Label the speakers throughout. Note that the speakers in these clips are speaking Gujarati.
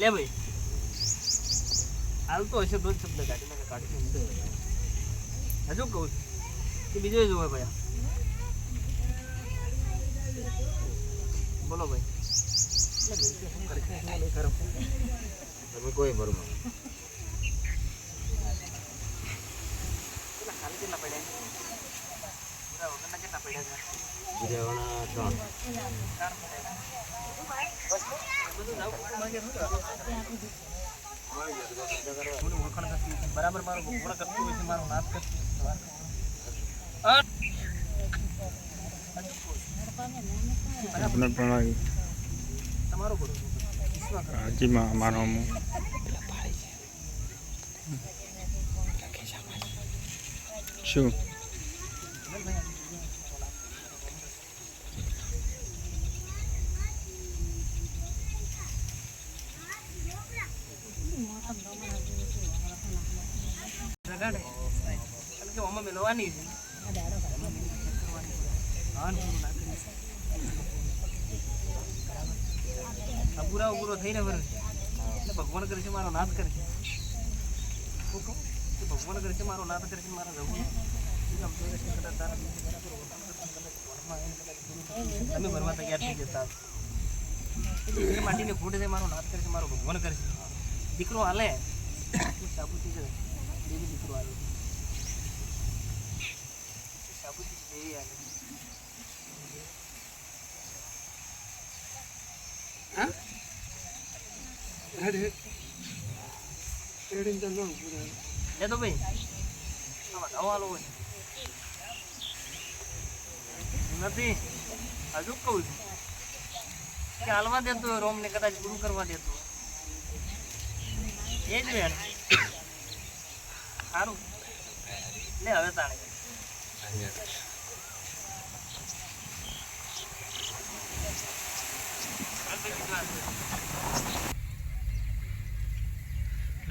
Speaker 1: લે ભાઈ. હાલ તો હશે જ શબ્દ કાઢી નાખે કાઢી હજુ કહું છું? કે બીજો જોવે ભાઈ બોલો ભાઈ.
Speaker 2: તમે કોઈ બરોબર
Speaker 1: કેટલા પડ્યા? કેટલા પડ્યા
Speaker 2: ત્રણ.
Speaker 1: બરાબર મારો ભગવાન કરતું હોય છે, મારો નાશ કરતું.
Speaker 3: આપણે પણ
Speaker 1: તમારો.
Speaker 3: હાજીમાં મારો શું
Speaker 1: લગાડે. કારણ કે આમાં મેલવાની છે. પૂરું પૂરા થઈને ભરે એટલે ભગવાન કરે છે મારો નાથ કરે છે. ભગવાન કરે છે મારો નાથ કરે છે, મારા જવું તમે ભરવા તૈયાર થઈ જતા માટીને ખોટે છે, મારો નાથ કરે છે, મારો ભગવાન કરે છે. દીકરો હાલે. સાબુ થઈ છે. દેવી દીકરો હાલે સાબુતી દેવી હાલે એ તો ભાઈ આમાં દવા લો હોય નથી હજુ કહું છું કે હાલવા દેતો રોમને કદાચ ગુરુ કરવા દેતો એ જ વેણ સારું. લે હવે તાણે.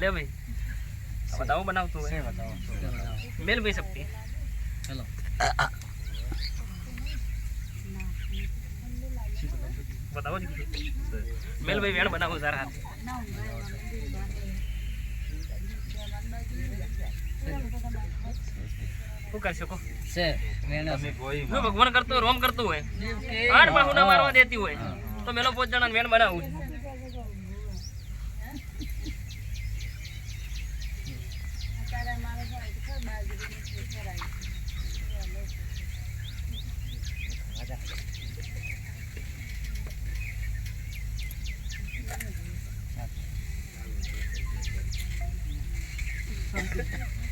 Speaker 1: લે ભાઈ આ બતાવો બનાવતું મેલ ભાઈ શકતી. મેલ ભાઈ વેણ બનાવો સારા હાથે. શું કરી શકો
Speaker 2: તમે
Speaker 1: ભગવાન કરતો હોય રોમ કરતું હોય આઠ બાહુ ના મારવા દેતી હોય તો મેલો પોચ જણા વેણ બનાવું છે. બાહુ મારી ગઈ છે શું મારી અરે નહીં મારવા તો પોતા પકડીને હલાવું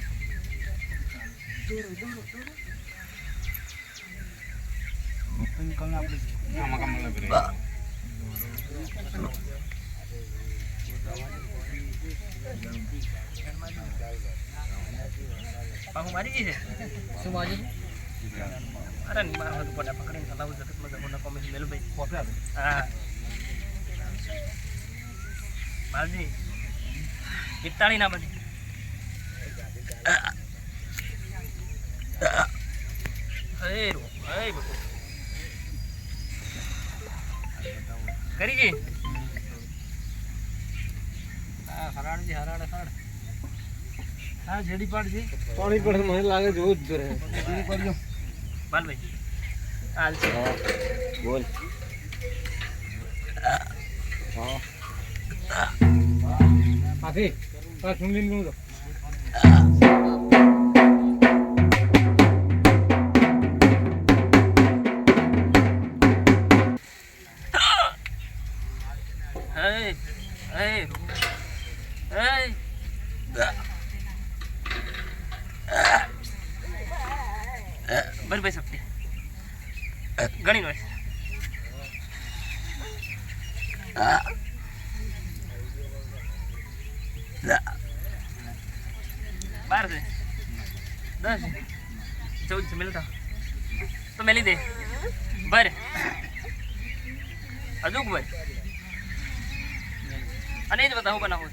Speaker 1: જગતમાં જગતમાં કોમે છે મેલું ભાઈ હા માલજી પિત્તાળી ના બધી Hey, બકુ કરી ગઈ હા હરાણજી હરાણે હરાણ હા જેડી પાડજી.
Speaker 2: પાણી પડે મને લાગે જોવું જ કરે.
Speaker 1: બાલભાઈ હાલ છે.
Speaker 2: બોલ.
Speaker 3: હા. આ પાછું લીન
Speaker 1: Hey, તો મેલી દે ભર. હજુ ભર. અને એ જ બતાવું બનાવું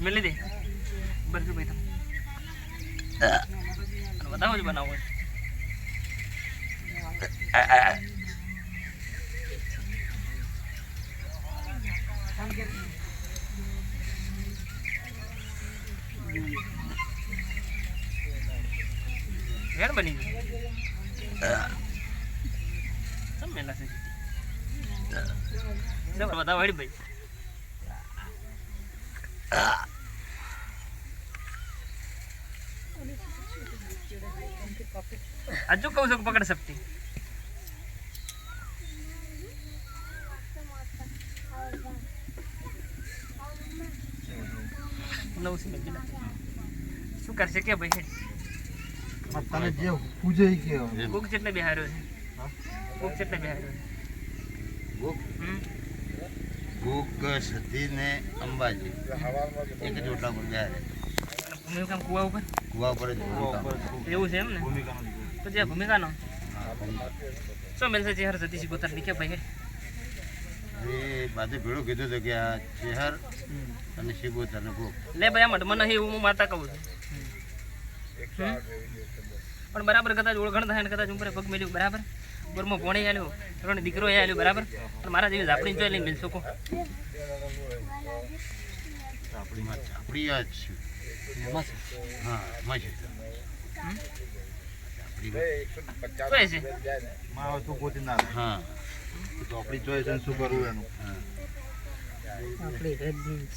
Speaker 1: મેલી દે શું ભાઈ તમે બતાવો જ બનાવો વેણ બની ગયું. બધા વળી હજુ કહું છું પકડ શકતી. શું કરશે કે ભાઈ?
Speaker 4: તને જે પૂજે કે
Speaker 1: બુક જેટલે બિહાર્યો છે. બુક જેટલે બિહાર્યો
Speaker 2: ભૂખ?
Speaker 1: હમ?
Speaker 2: ભૂખ સતી ને અંબાજી. એક જ ઓટલા પર ગયા
Speaker 1: ભૂમિકા કુવા ઉપર?
Speaker 2: કુવા ઉપર
Speaker 1: એવું છે એમ ને? તો જે ભૂમિકાનો. શું મેલશે ચેહર સતીશી ગોતર નીકળે ભાઈ
Speaker 2: એ બાજુ ભેળું કીધું હતું કે આ ચેહર અને શિબોતર ને ભૂખ.
Speaker 1: લે ભાઈ આમ મને અહીં હું માતા કહું છું? પણ બરાબર કદાચ ઓળખણ થાય ને કદાચ ઉપર પગ મેળ્યું બરાબર? બરમાં ભોણી આલ્યો ત્રણ દીકરો એ આલ્યો બરાબર? પણ મારા જેવી ઝાપડી જોઈ લઈને મિલશો કો
Speaker 2: આપણી માં આપણી યાદ છે. હા માં છે.
Speaker 1: હમ?
Speaker 2: આપણી
Speaker 1: છે?
Speaker 4: મારો તું ગોતી ના
Speaker 2: હા.
Speaker 4: તો આપણી ચોઈસ શું કરવું એનું?
Speaker 2: હા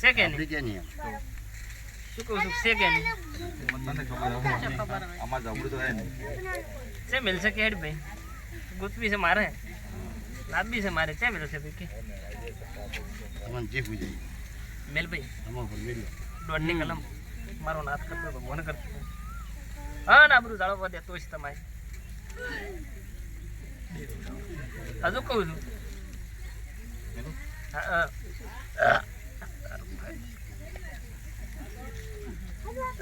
Speaker 1: છે કે નહીં શું કહું છું? છે કે
Speaker 4: મને ખબર આમાં જબડું તો
Speaker 1: છે મિલશે કે હેડ ભાઈ? ગુથવી છે મારે? લાંબી છે મારે. છે મિલશે ભાઈ? કે?
Speaker 2: તમને જે પૂજાય
Speaker 1: મેલ ભાઈ.
Speaker 2: આમાં પર
Speaker 1: કલમ. મારો નાથ કરતો ભગવાન કરતો હા ના બધું જાળવવા દે તો જ તમારે. હજુ કહું છું. હા, હા. હમ? છે? ભયા એક બે શું કહું એક બે આમાં શું કહું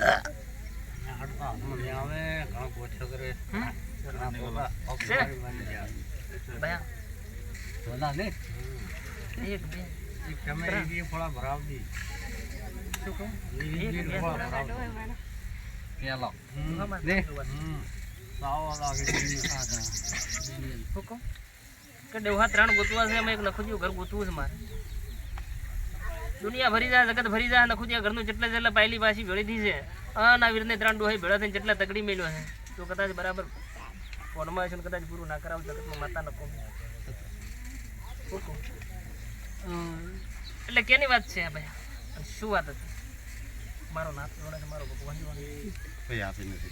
Speaker 1: કે દેવહા ત્રણ ગોતવા છે અમે એક નખુજીયું ઘર ગોતવું છે મારે દુનિયા ભરી જાય જગત ભરી જાય નખુજીયા ઘરનું જેટલા જેટલા પાયલી પાછી ભેળી થઈ છે. આ ના વીરને ત્રણ ડોહી ભેળા થઈને જેટલા તગડી મેળ્યો છે. તો કદાચ બરાબર ફોનમાં છે કદાચ પૂરું ના કરાવું જગતમાં માતા કહું? એટલે કેની વાત છે આ ભાઈ? શું વાત હતી? મારો નાથ જોડે છે મારો ભગવાન જોડે.
Speaker 2: આપી નથી.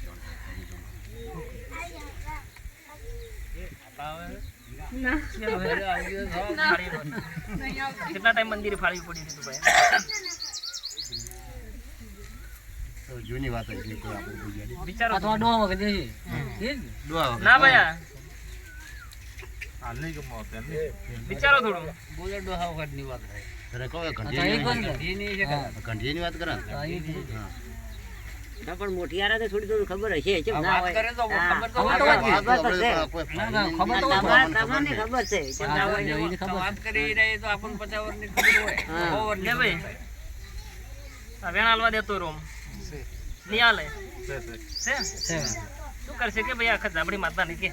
Speaker 1: કેટલા ટાઈમ મંદિરે ફાળવી પડી હતી તું ભાઈ?
Speaker 2: તો જૂની વાત હતી કોઈ આપણે પૂજારી
Speaker 1: વિચારો તો.
Speaker 2: દુઆ
Speaker 1: ના ભાઈ આ.
Speaker 4: હાલ નહીં ગમો તેમ નહીં.
Speaker 1: વિચારો થોડું.
Speaker 2: તને કહો એ ઘંટીની વાત કરે. ઘંટીની વાત કરે ને? હા.
Speaker 5: પણ મોટિયારા તો થોડી થોડી ખબર હશે કેમ ના હોય.
Speaker 2: ખબર તો હોય.
Speaker 5: ખબર તો
Speaker 2: ના
Speaker 5: હોય.
Speaker 2: તો કોઈ ફાળવીને
Speaker 5: તમારે તમને ખબર છે કેમ ના હોય?
Speaker 1: લે ભાઈ. આ વેણ હાલવા દેતો રોમ. નિયાલે
Speaker 4: છે છે.
Speaker 1: છે? શું કરશે કે ભાઈ આખા આપણી માતા ની કે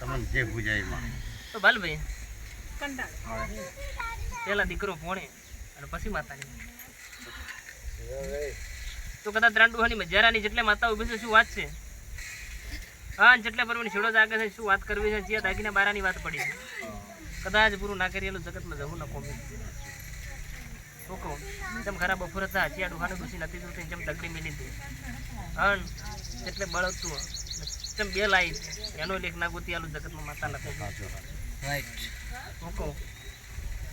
Speaker 2: તમને જે બુજાયમાં
Speaker 1: તો બાલ ભાઈ. પેલા દીકરો ભોણે અને પછી માતાની. તો કદાચ ત્રણ ડોહાની મજારાની જેટલે માતા ઊભી છે શું વાત છે? હા અને જેટલે પર્વની છેડો જાગે છે શું વાત કરવી છે? જ્યાં દાગીના બારાની વાત પડી છે. કદાચ પૂરું ના કરીએલું જગતમાં જવું ન કોમે. ઓકો જેમ ખરા બપોર હતા હજી ડોહાને ઘૂસી નથી જોતી જેમ તકડી મેલી હતી. હન એટલે બળતું જેમ બે લાઈ એનો લેખ ના ગોતી આલું જગતમાં માતા નથી ઓકો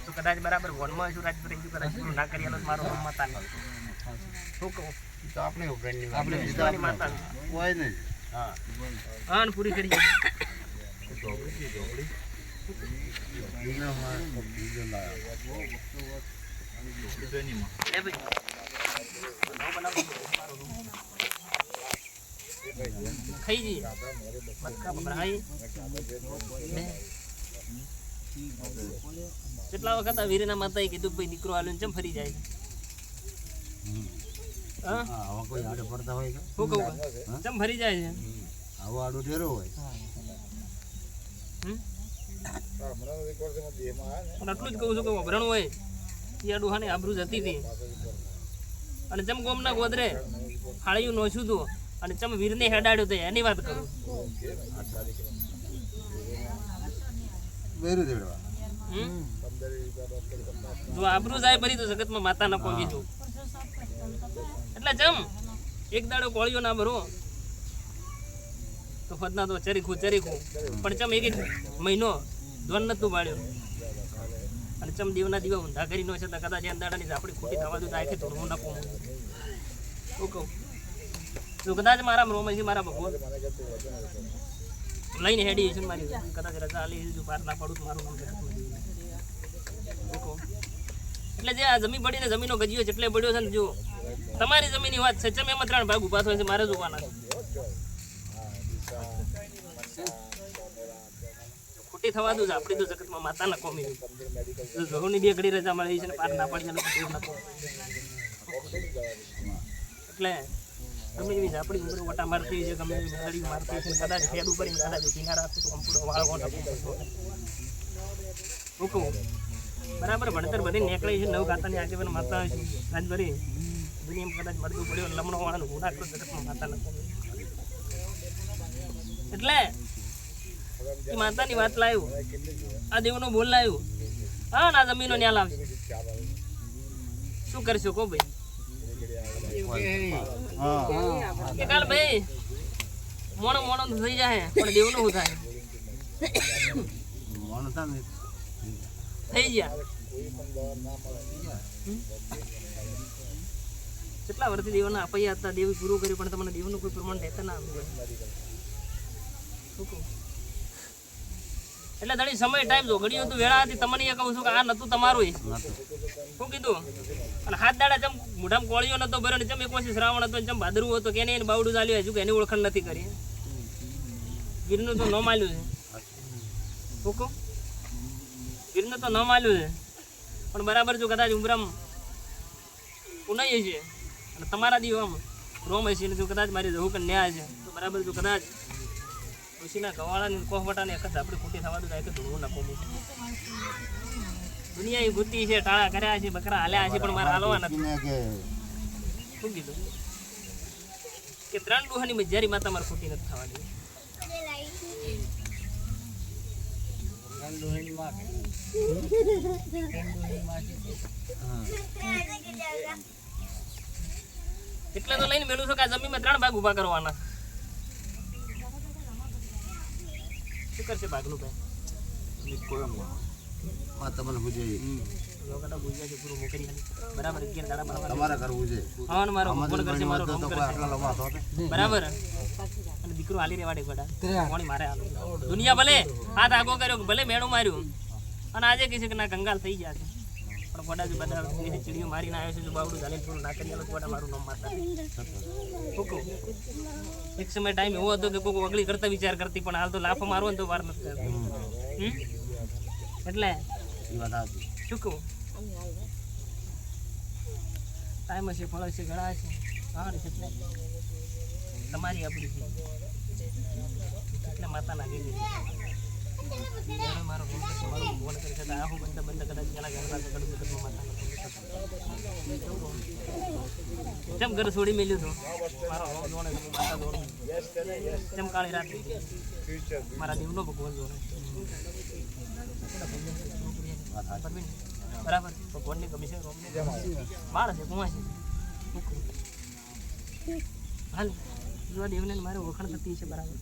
Speaker 1: તો કદાચ બરાબર વનમાં છું રાજપુર કદાચ પૂરું ના કરી આલો મારો માતા નથી.
Speaker 2: એ તો આપણે ઉપરાંતની
Speaker 1: આપણે
Speaker 2: આપણે
Speaker 1: માતા
Speaker 2: હોય ને. હા.
Speaker 1: હા પૂરી કરી ખાઈ જઈએ. મટકા કેટલા વખત આ વીરના માતાએ કીધું ભાઈ દીકરો આલ્યો ને ચમ ફરી જાય. હા?
Speaker 2: કોઈ આડે પડતા હોય
Speaker 1: શું કહું ચમ ફરી જાય છે?
Speaker 2: આવો આડો ઢેરો હોય.
Speaker 1: પણ આટલું જ કહું છું કે વભરાણું હોય. એ ડોહાની આબરૂ જતી હતી. અને ચમ ગોમના ગોદરે હાળિયું નોશું હતું અને ચમ વીરને હેડાડ્યો તો એની વાત કરું.
Speaker 2: બેરું દેડવા?
Speaker 1: જો આબરૂ જાય ભરી તો જગતમાં માતા ન પહોંચી છું એટલે ચમ એક દાડો કોળિયો ના ભરો તો ફદના તો ચરીખું ચરીખું. પણ ચમ એક એક મહિનો ધ્વન નતું બાળ્યો અને ચમ દેવના દીવા ઊંધા કરી નો છે તો કદાચ એમ દાડાની ઝાપડી ખોટી થવા દઉં તો આખી ધોળવું નાખું હું કહું? જો કદાચ મારા રોમથી મારા ભગવાન લઈને હેડી છે મારી કદાચ રજા આલી જો બહાર ના પડું મારું નામ કહું. એટલે જે આ જમીન પડીને જમીનો ગજીયો જેટલે પડ્યો છે ને જો તમારી જમીનની વાત છે. ચમ એમાં ત્રણ ભાગ ઊભા થયા છે? મારે જોવાના છે. ખોટી થવા દઉં આપણી તો જગતમાં માતા ના કોમી ઘઉંની બે ઘડી રજા મળી છે ને પાર ના પડી. એટલે ગમે એવી ઝાપડી ઉંમર વટા મારતી છે, ગમે એવી મેળડી મારતી છે. કદાચ ફેડ ઉપર કદાચ બરાબર, ભણતર બધી નીકળી છે. નવ ખાતાની આગેવાન માતા રાજભરી દુનિયામાં કદાચ મરદું પડ્યો લમણો વાળાનું કરો જગતમાં માતા લખો? એટલે એ માતાની વાત લાવ્યું. આ દેવનો બોલ લાવ્યું. હા ના જમીનો ન્યા લાવશે શું કરશો કો ભાઈ? કે કાલ ભાઈ. મોણો મોણો થઈ જાય પણ દેવનું શું થાય?
Speaker 2: મોણ
Speaker 1: થઈ ગયા? કેટલા વર્ષથી દેવના અપાયા હતા? દેવ પૂરું કર્યું, પણ તમને દેવનું કોઈ પ્રમાણ લેતા ના આવ્યું એટલે દાડી સમય ટાઈમ જો ઘડી હતું વેળા હતી, તમને એ કહું છું કે આ નતું તમારું શું કીધું? અને હાથ દાડા ચમ મોઢામાં કોળીઓ નતો ભર્યો ને ચમ એક વર્ષે શ્રાવણ હતો જેમ ચમ ભાદરવું હતો કે એને એને બાવડું ચાલ્યું હજુ કે એની ઓળખાણ નથી કરી. ગીરનું તો ન માલ્યું છે. શું ગીરનું તો ન માલ્યું છે. પણ બરાબર જો કદાચ ઉમરામ ઉનાઈ છે અને તમારા દીવામાં રોમ હસીને ને જો કદાચ મારી રહું કે ન્યાય છે તો બરાબર જો કદાચ ઋષિના ગવાળાની કોહવટાને એક જ આપણે ખોટી થવા દો એક જ ધૂળવું ના કોમું દુનિયા એ ગુતી છે ટાળા કર્યા છે બકરા હાલ્યા છે પણ મારે હાલવા નથી.
Speaker 2: કે
Speaker 1: શું કીધું? કે ત્રણ ડોહાની મજારી માતા મારે ખોટી નથી થવા દે એટલે તો લઈને મેળું છું કે આ જમીનમાં ત્રણ ભાગ ઊભા કરવાના. શું કરશે ભાગનું ભાઈ
Speaker 2: તમને પૂછે
Speaker 1: દીકરો હાલી રેવાડે દુનિયા ભલે હાથ આગો કર્યો ભલે મેળો માર્યું. અને આજે કહે છે કે ના કંગાલ થઈ ગયા છે. પણ ગોડા જો બધા ચીડીઓ મારીને આવ્યો છે જો બાવડું ચાલીને થોડું ના કરી આલો તો ગોડા મારું નામ મારતા કુકુ એક સમય ટાઈમ એવો હતો કે કોઈ અગલી કરતા વિચાર કરતી પણ હાલ તો લાફો મારવો ને તો વાર નથી એટલે શું કહું? ટાઈમ હશે ફળ હશે ઘણા હશે. હા છે એટલે તમારી આપણી છે. એટલે માતાના નાખી જેમ ઘર છોડી મેલ્યું છું? મારો હવા જોડે માતા જોડે કેમ કાળી રાત મારા દેવનો ભગવાન જોડે. બરાબર? ભગવાનની રોમને બાળ છે, કુવા છે. હાલ દેવને મારે ઓળખાણ થતી છે, બરાબર.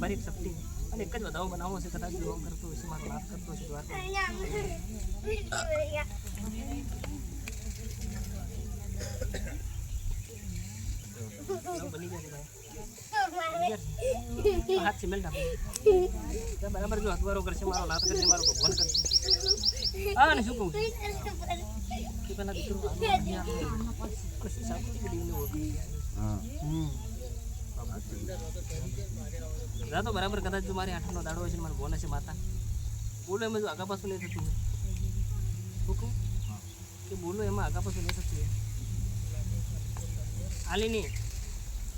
Speaker 1: મારી શક્તિ અને એક જ વધાવો બનાવવો છે કદાચ જો આમ કરતો હશે મારો નાશ કરતો હશે દ્વારકા એવું બની જશે ભાઈ તો હાથ સિમેન્ટ આપો તો બરાબર જો હથવારો કરશે મારો નાથ કરશે મારો ભગવાન કરશે હા ને શું કહું છું કે પેલા દીકરો આનો અહીંયા પણ શું સાબુતી કે દેવને ઓળખી ગયા?
Speaker 2: હા
Speaker 1: જા તો બરાબર, કદાચ જો મારી આઠમનો દાડો હોય છે મારે બોલે છે માતા બોલો એમાં જો આગા પાછું નહીં થતું. શું કે બોલો એમાં આગા પાછું નહીં થતું. હાલી નહીં.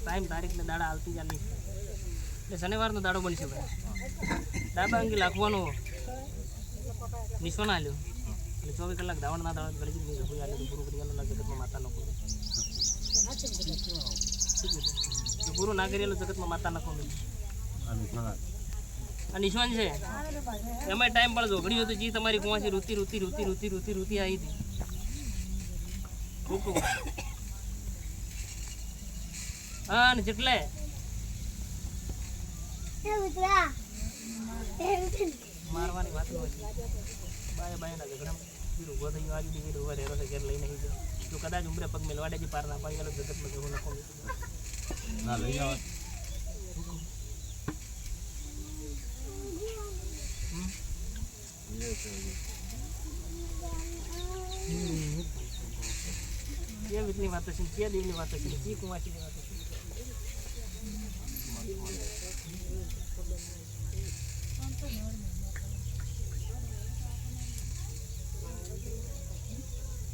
Speaker 1: ટાઈમ તારીખ ને દાડા હાલતી ચાલી એટલે શનિવારનો દાડો બનશે ભાઈ. ડાબા અંગી લાખવાનો નિશો ના હાલ્યો એટલે ચોવીસ કલાક દાવણ ના દાવણ ગળી નહીં જવું આલે પૂરું કરી ગયેલો જગતમાં માતા નો જો પૂરું ના કરી જગતમાં માતા નખો આ છે. એમાં ટાઈમ પણ જોગડ્યું હતું જી તમારી કુવાસી રૂતી રૂતી રૂતી રૂતી રૂતી રૂતી આવી હતી. હા ને જેટલે. મારવાની વાત હતી બાય ના ઝઘડા વીર ઊભો થઈ ગયો. આજ વીર ઊભો રહેલો છે, ઘેર લઈ નહીં ગયો. જો કદાચ ઉમરે પગ મેલવાડે જે પાર ના પાડી ગયેલો જગતમાં જવું નખો
Speaker 2: ના, લઈ જાઓ
Speaker 1: કે રીતની વાતો છે કે દેવની વાતો છે કે કુંવાસીની વાતો છે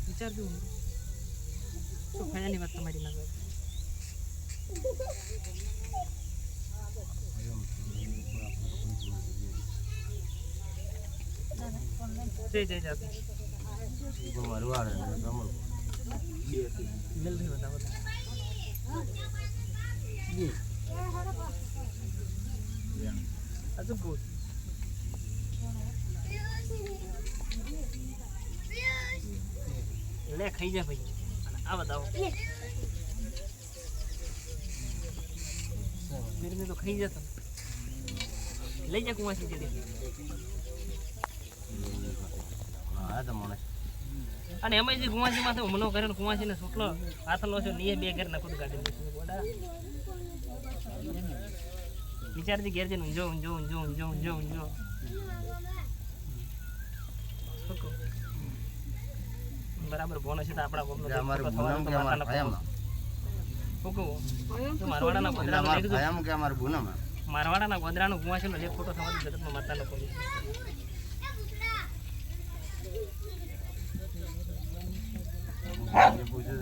Speaker 1: વિચારજો શું ફાયદાની વાત તમારી ના જય લે ખાઈ જા ભાઈ. આ બતાવો. તો ખાઈ જતો લઈ જા કુવાસી જલ્દી.
Speaker 2: હા તો મને.
Speaker 1: અને એમાં જે કુવાસી માથે હુમલો કર્યો ને છોકલો હાથનો છો નીએ બે ઘર નખું કાઢી દીધું ગોડા વિચારથી ઘેર જઈને ઊંઝો ઊંઝો ઊંઝો ઊંઝો ઊંઝો ઊંઝો. બરાબર ભોન હશે તો આપણા
Speaker 2: ભોન અમારું
Speaker 1: તો
Speaker 2: કે અમારે ભાયામાં?
Speaker 1: મારવાડાના ગોદરાનો
Speaker 2: અમારે
Speaker 1: દેખજો.
Speaker 2: ભાયામાં કે અમારે પૂનમ
Speaker 1: મારવાડાના ગોદરાનો કુવાસીનો જે ફોટો થવાનો જગતમાં માતાનો કોમનો.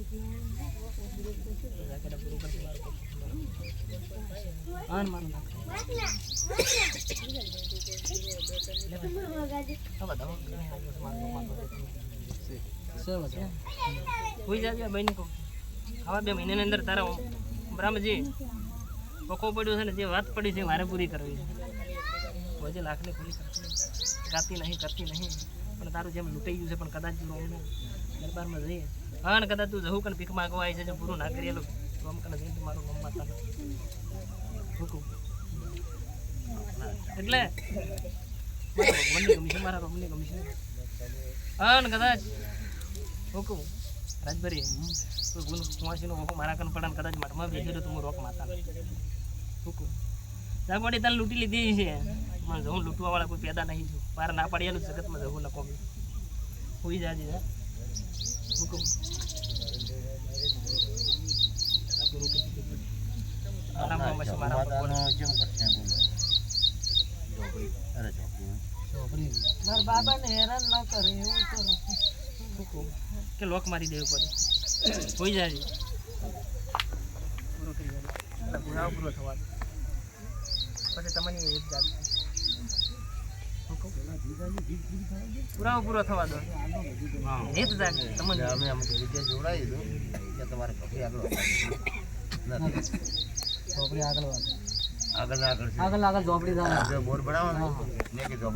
Speaker 2: અમારે
Speaker 1: ભાઈ પહેલી વાત લાગી છે
Speaker 2: ભાઈ ગઈ વાત. હા.
Speaker 1: થાય કોઈ વપરાશ
Speaker 2: ફ્રેન્ડ તો છે એ ઘરનો લખી દીધું છે
Speaker 1: આન મારું નાખ. આ બતાવો. હોઈ જાજે આ ભાઈને કહું. આવા બે મહિનાની અંદર તારા બરામજી કોકો પડ્યો છે ને જે વાત પડી છે મારે પૂરી કરવી છે વજે લાખને પૂરી કરતી ગાતી નહીં કરતી નહીં પણ તારું જેમ લૂંટાઈ ગયું છે, પણ કદાચ તું રોમને દરબારમાં જઈએ. હા ને કદાચ તું જવું કને ભીખ માગવા આવી છે જો પૂરું ના કરી રોમ કને જઈને તમારું રોમ માતા હુકુમ એટલે ભગવાનની ગમી છે, મારા રોમની ગમી છે. હા ને કદાચ હુકુમ રાજભરી ગુણ, કુંવાસીનો હુકુમ મારા કન પડે કદાચ મઠમાં રહ્યો તો હું રોક માતા હુકુમ જાગવાડી તને લૂંટી લીધી છે. મને જવું લૂંટવા વાળા કોઈ પેદા નહીં છું. પાર ના પાડી એનું જગતમાં જવું નકો હોઈ જાજે હે. એવું કે લોક મારી દેવું પડે. હોઈ જાય પૂરો કરી દેજો. પૂરો થવા દો પછી તમારી એક જાત. પુરાવો પૂરો થવા દો. રીત જાગે તમને
Speaker 2: અમે અમુક રીતે જોડાઈ દો કે તમારે કપડી આગળ વધારવી
Speaker 3: આગળ
Speaker 2: આગળ આગળ
Speaker 3: આગળ આગળ
Speaker 2: ઝોપડી બોર્ડ બનાવવાનું મેં કીધું